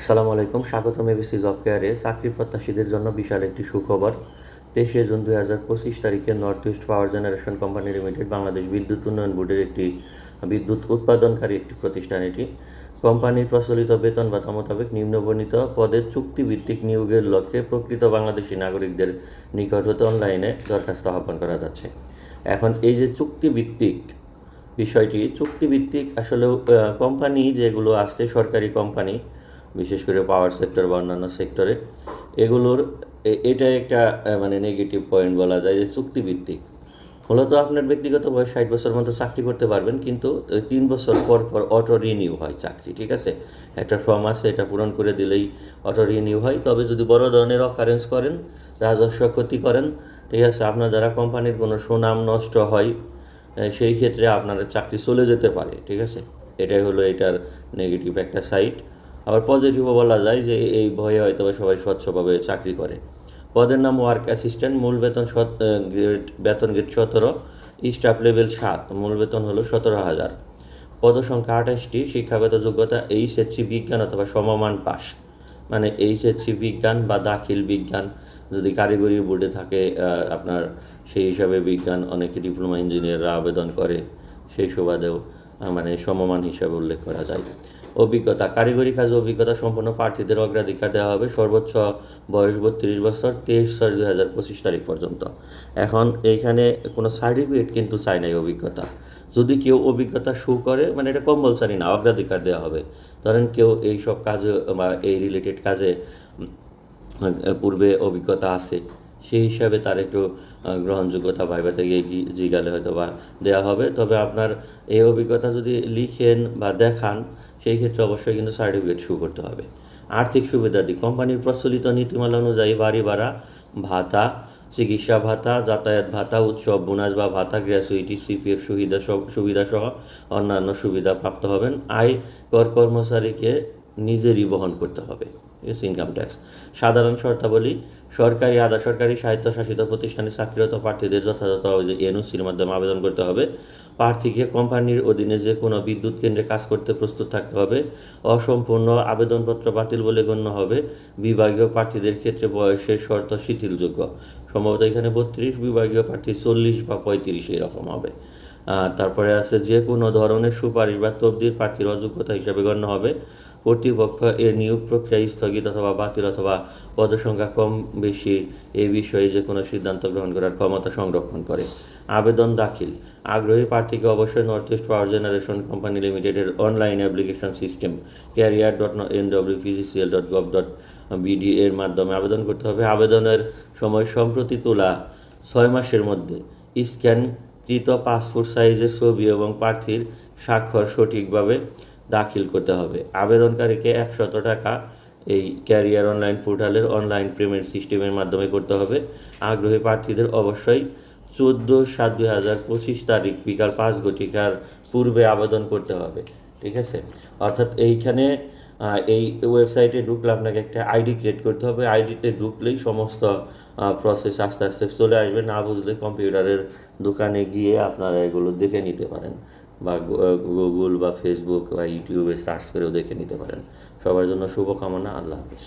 আসসালামু আলাইকুম, স্বাগতম এবিসি জব কেয়ারে। চাকরি প্রত্যাশীদের জন্য বিশাল একটি সুখবর। তেইশে জুন দুই হাজার পঁচিশ তারিখে North East Power Generation Company Limited, Bangladesh বিদ্যুৎ উন্নয়ন বোর্ডের একটি বিদ্যুৎ উৎপাদনকারী একটি প্রতিষ্ঠান এটি। কোম্পানির প্রচলিত বেতন ভাতা মোতাবেক নিম্নবর্ণিত পদের চুক্তিভিত্তিক নিয়োগের লক্ষ্যে প্রকৃত বাংলাদেশি নাগরিকদের নিকট হতে অনলাইনে দরখাস্ত আহ্বান করা যাচ্ছে। এখন এই যে চুক্তিভিত্তিক বিষয়টি, চুক্তিভিত্তিক আসলে কোম্পানি যেগুলো আছে, সরকারি কোম্পানি বিশেষ করে পাওয়ার সেক্টর বা অন্যান্য সেক্টরে এগুলোর এটা একটা মানে নেগেটিভ পয়েন্ট বলা যায় যে চুক্তিভিত্তিক। মূলত আপনার ব্যক্তিগত বয়স ষাট বছর মতো চাকরি করতে পারবেন, কিন্তু তিন বছর পর পর অটো রিনিউ হয় চাকরি, ঠিক আছে? একটা ফর্ম আছে, এটা পূরণ করে দিলেই অটো রিনিউ হয়। তবে যদি বড় ধরনের অকারেন্স করেন, রাজস্ব ক্ষতি করেন, ঠিক আছে? আপনার দ্বারা কোম্পানির কোনো সুনাম নষ্ট হয় সেই ক্ষেত্রে আপনার চাকরি চলে যেতে পারে, ঠিক আছে? এটাই হলো এটার নেগেটিভ একটা সাইড পজিটিভও বলা যায় যে এই ভয়ে হয়তো সবাই স্বচ্ছভাবে চাকরি করে। পদের নাম ওয়ার্ক অ্যাসিস্ট্যান্ট মূল বেতন গ্রেড বেতন গ্রেড সতেরো স্টাফ লেভেল সাত, মূল বেতন হলো সতেরো হাজার। পদসংখ্যা আঠাশটি, শিক্ষাগত যোগ্যতা এইচএসসি বিজ্ঞান অথবা সমমান পাস মানে এইচএসসি বিজ্ঞান বা দাখিল বিজ্ঞান, যদি কারিগরি বোর্ডে থাকে আপনার সেই হিসাবে বিজ্ঞান, অনেকে ডিপ্লোমা ইঞ্জিনিয়াররা আবেদন করে, সেই সুবাদেও মানে সমমান হিসাবে উল্লেখ করা যায়। অভিজ্ঞতা। কারিগরি কাজে অভিজ্ঞতা সম্পন্ন প্রার্থীদের অগ্রাধিকার দেওয়া হবে সর্বোচ্চ বয়স বত্রিশ বছর, তেইশ ছয় দুই হাজার পঁচিশ তারিখ পর্যন্ত। এখন এইখানে কোনো সার্টিফিকেট কিন্তু চাই নাই অভিজ্ঞতা। যদি কেউ অভিজ্ঞতা শু করে মানে এটা কম্পালসারি না, অগ্রাধিকার দেওয়া হবে। ধরেন কেউ এই সব কাজে বা এই রিলেটেড কাজে পূর্বে অভিজ্ঞতা আছে। সেই হিসাবে তার একটু গ্রহণযোগ্যতা ভাইবাতে গিয়ে জিগালে হয়তো বা দেওয়া হবে। তবে আপনার এই অভিজ্ঞতা যদি লিখেন বা দেখান, সেই ক্ষেত্রে অবশ্যই কিন্তু সার্টিফিকেট শু করতে হবে। আর্থিক সুবিধাদি কোম্পানির প্রচলিত নীতিমালা অনুযায়ী বাড়ি ভাড়া, ভাতা, চিকিৎসা ভাতা, যাতায়াত ভাতা, উৎসব, বোনাস বা ভাতা, গ্র্যাচুইটি, সিপিএফ সুবিধা সহ- সুবিধা সহ অন্যান্য সুবিধা প্রাপ্ত হবেন। আয় কর কর্মচারীকে নিজেরই বহন করতে হবে। আছে? ইনকাম ট্যাক্স সাধারণ শর্তাবলী, সরকারি, আধা সরকারি স্বায়ত্তশাসিত প্রতিষ্ঠানে চাকরিরত প্রার্থীদের যথাযথ এনওসির মাধ্যমে আবেদন করতে হবে। প্রার্থীকে কোম্পানির অধীনে যে কোনো বিদ্যুৎ কেন্দ্রে কাজ করতে প্রস্তুত থাকতে হবে। অসম্পূর্ণ আবেদনপত্র বাতিল বলে গণ্য হবে। বিভাগীয় প্রার্থীদের ক্ষেত্রে বয়সের শর্ত শিথিলযোগ্য। সম্ভবত এখানে বত্রিশ বিভাগীয় প্রার্থী চল্লিশ বা পঁয়ত্রিশ এরকম হবে। তারপরে আছে যে কোনো ধরনের সুপারিশ বা তবদির প্রার্থীর অযোগ্যতা হিসাবে গণ্য হবে। কর্তৃপক্ষ এর নিয়োগ প্রক্রিয়া স্থগিত অথবা বাতিল অথবা পদসংখ্যা কম বেশি এই বিষয়ে যে কোনো সিদ্ধান্ত গ্রহণ করার ক্ষমতা সংরক্ষণ করে। আবেদন দাখিল। আগ্রহী প্রার্থীকে অবশ্যই North East Power Generation Company লিমিটেডের online application system career dot N W PGCL dot gov dot BD এর মাধ্যমে আবেদন করতে হবে। আবেদনের সময় সম্প্রতি তোলা ছয় মাসের মধ্যে। স্ক্যানকৃত পাসপোর্ট সাইজের ছবি এবং প্রার্থীর স্বাক্ষর সঠিকভাবে দাখিল করতে হবে। আবেদনকারীকে একশত টাকা এই ক্যারিয়ার অনলাইন পোর্টালের অনলাইন পেমেন্ট সিস্টেমের মাধ্যমে করতে হবে। আগ্রহী প্রার্থীদের অবশ্যই চোদ্দ সাত দুই হাজার পঁচিশ তারিখ বিকাল পাঁচ ঘটিকার পূর্বে আবেদন করতে হবে। ঠিক আছে? অর্থাৎ এইখানে এই ওয়েবসাইটে ঢুকলে আপনাকে একটা আইডি ক্রিয়েট করতে হবে। আইডিতে ঢুকলেই সমস্ত প্রসেস আস্তে আস্তে চলে আসবে। না বুঝলে কম্পিউটারের দোকানে গিয়ে আপনারা এগুলো দেখে নিতে পারেন বা গুগল বা ফেসবুক বা ইউটিউবে সার্চ করেও দেখে নিতে পারেন। সবার জন্য শুভকামনা। আল্লাহ হাফিজ।